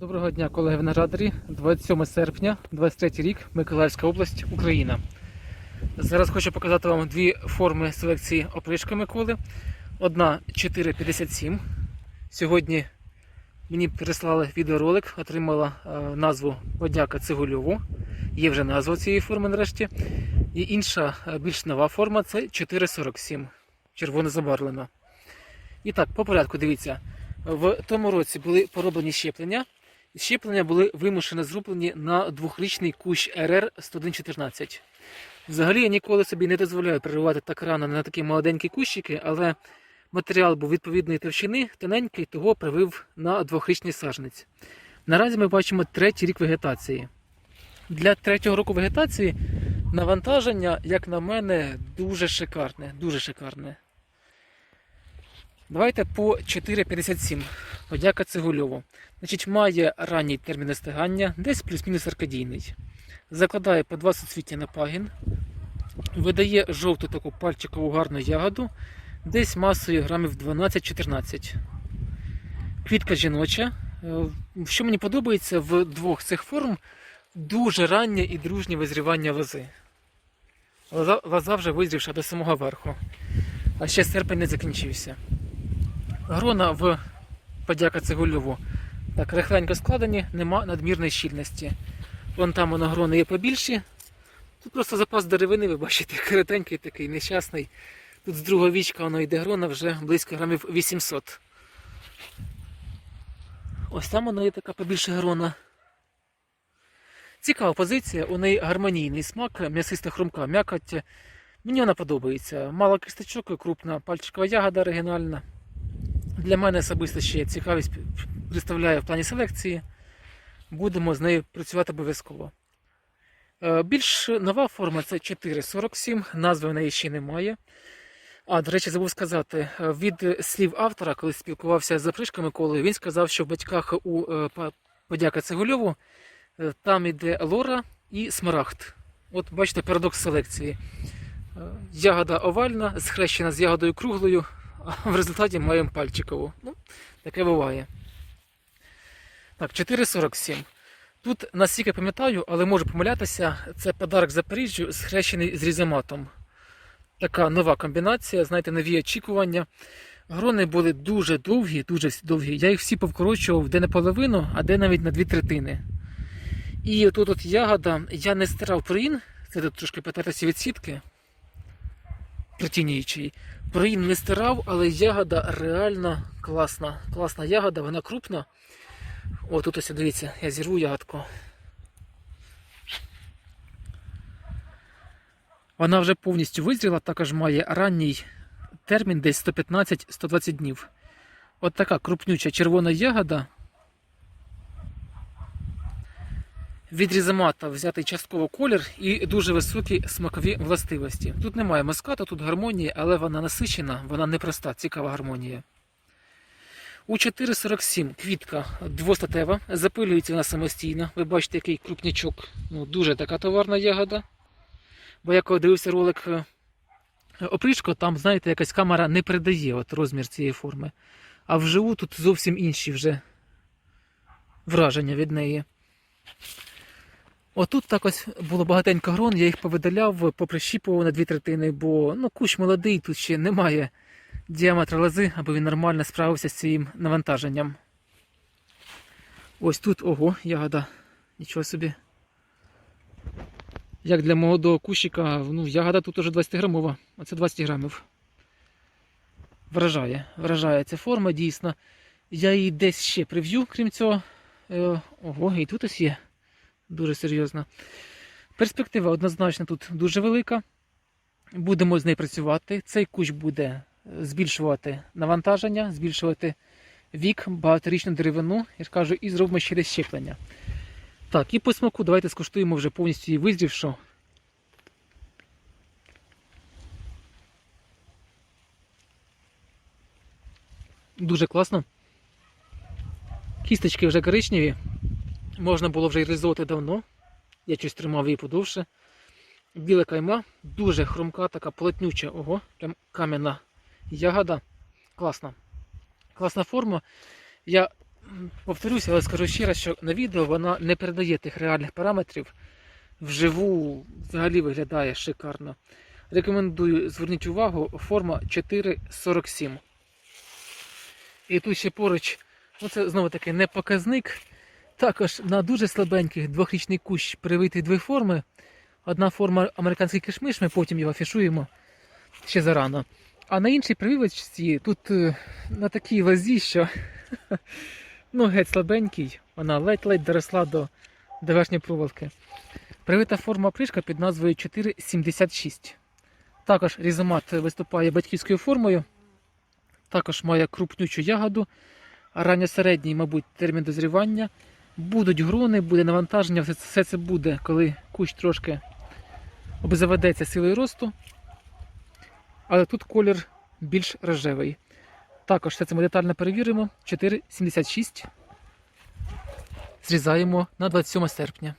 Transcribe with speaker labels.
Speaker 1: Доброго дня, колеги виноградарі. 27 серпня, 23 рік, Миколаївська область, Україна. Зараз хочу показати вам дві форми селекції опришка Миколи. Одна 457. Сьогодні мені прислали відеоролик, отримала е, назву Подяка Цигульову. Є вже назва цієї форми нарешті. І інша, е, більш нова форма це 447. Червоно забарвлена. І так, по порядку, дивіться. В тому році були пороблені щеплення. Щеплення були вимушено зроблені на двохрічний кущ РР 10114. Взагалі я ніколи собі не дозволяю переривати так рано на такі молоденькі кущики, але матеріал був відповідної товщини, тоненький, того привив на двохрічний саженець. Наразі ми бачимо третій рік вегетації. Для третього року вегетації навантаження, як на мене, дуже шикарне. Дуже шикарне. Давайте по 4,57. Подяка Цигульову. Значить, має ранній термін остигання, десь плюс-мінус аркадійний. Закладає по 2 суцвіття на пагін. Видає жовту таку пальчикову гарну ягоду, десь масою грамів 12-14. Квітка жіноча. Е, Що мені подобається в двох цих форм дуже раннє і дружнє визрівання лози. Лоза вже визрівша до самого верху. А ще серпень не закінчився. Грона в подяка Цигульову так рихленько складені, нема надмірної щільності. Вон там воно грони є побільші. Тут просто запас деревини, ви бачите, коротенький такий, нещасний. Тут з другого вічка воно йде грона вже близько грамів 800. Ось там воно є така побільша грона. Цікава позиція, у неї гармонійний смак, м'ясиста хрумка, м'якоть. Мені вона подобається. Мало кісточок, і крупна пальчикова ягода оригінальна. Для мене особисто ще цікавість представляє в плані селекції. Будемо з нею працювати обов'язково. Е, Більш нова форма це 447, назви в неї ще немає. А, до речі, забув сказати, е, від слів автора, коли спілкувався з запришками Миколою, він сказав, що в батьках у е, подяка Цегульову там іде лора і смарагд. От бачите парадокс селекції. Ягода овальна, схрещена з ягодою круглою, в результаті маємо пальчикову. Ну, таке буває. Так, 4,47. Тут, наскільки пам'ятаю, але можу помилятися, це подарок Запоріжжю, схрещений з різоматом. Така нова комбінація, знаєте, нові очікування. Грони були дуже довгі, дуже довгі. Я їх всі повкорочував де не половину, а де навіть на дві третини. І тут от ягода, я не стирав проїн, це тут трошки потертості від сітки притінюючий. Проїн не стирав, але ягода реально класна. Класна ягода, вона крупна. О, тут ось дивіться, я зірву ягодку. Вона вже повністю визріла, також має ранній термін десь 115-120 днів. От така крупнюча червона ягода. Від різомата взятий частково колір і дуже високі смакові властивості. Тут немає маската, тут гармонія, але вона насичена, вона непроста, цікава гармонія. У 4,47 квітка двостатева, запилюється вона самостійно. Ви бачите, який крупнячок. Ну, дуже така товарна ягода. Бо я коли дивився ролик е, опришко, там, знаєте, якась камера не передає от розмір цієї форми. А вживу тут зовсім інші вже враження від неї. Отут так ось було багатенько грон, я їх повидаляв, поприщіпував на дві третини, бо ну, кущ молодий, тут ще немає діаметра лози, аби він нормально справився з цим навантаженням. Ось тут, ого, ягода. Нічого собі. Як для молодого кущика, ну, ягода тут уже 20 грамова, оце 20 грамів. Вражає, вражає ця форма дійсно. Я її десь ще прив'ю, крім цього. Е, Ого, і тут ось є. Дуже серйозно. Перспектива однозначно тут дуже велика. Будемо з нею працювати. Цей кущ буде збільшувати навантаження, збільшувати вік, багаторічну деревину, я ж кажу, і зробимо ще раз щеплення. Так, і по смаку давайте скуштуємо вже повністю її визрівшу. Дуже класно. Кісточки вже коричневі. Можна було вже й реалізовувати давно. Я щось тримав її подовше. Біла кайма, дуже хрумка, така плотнюча, ого, прям кам'яна ягода. Класна. Класна форма. Я повторюся, але скажу ще раз, що на відео вона не передає тих реальних параметрів. Вживу взагалі виглядає шикарно. Рекомендую, зверніть увагу, форма 4,47. І тут ще поруч, ну це знову таки не показник. Також на дуже слабеньких двохрічний кущ привитий дві форми. Одна форма американський кишмиш, ми потім його афішуємо ще зарано. А на іншій прививочці тут е, на такій лозі, що ну, геть слабенький, вона ледь-ледь доросла до, до верхньої проволоки. Привита форма опришка під назвою 476. Також різомат виступає батьківською формою. Також має крупнючу ягоду. Ранньосередній, мабуть, термін дозрівання. Будуть грони, буде навантаження, все це буде, коли кущ трошки обзаведеться силою росту. Але тут колір більш рожевий. Також все це ми детально перевіримо. 4,76. Зрізаємо на 27 серпня.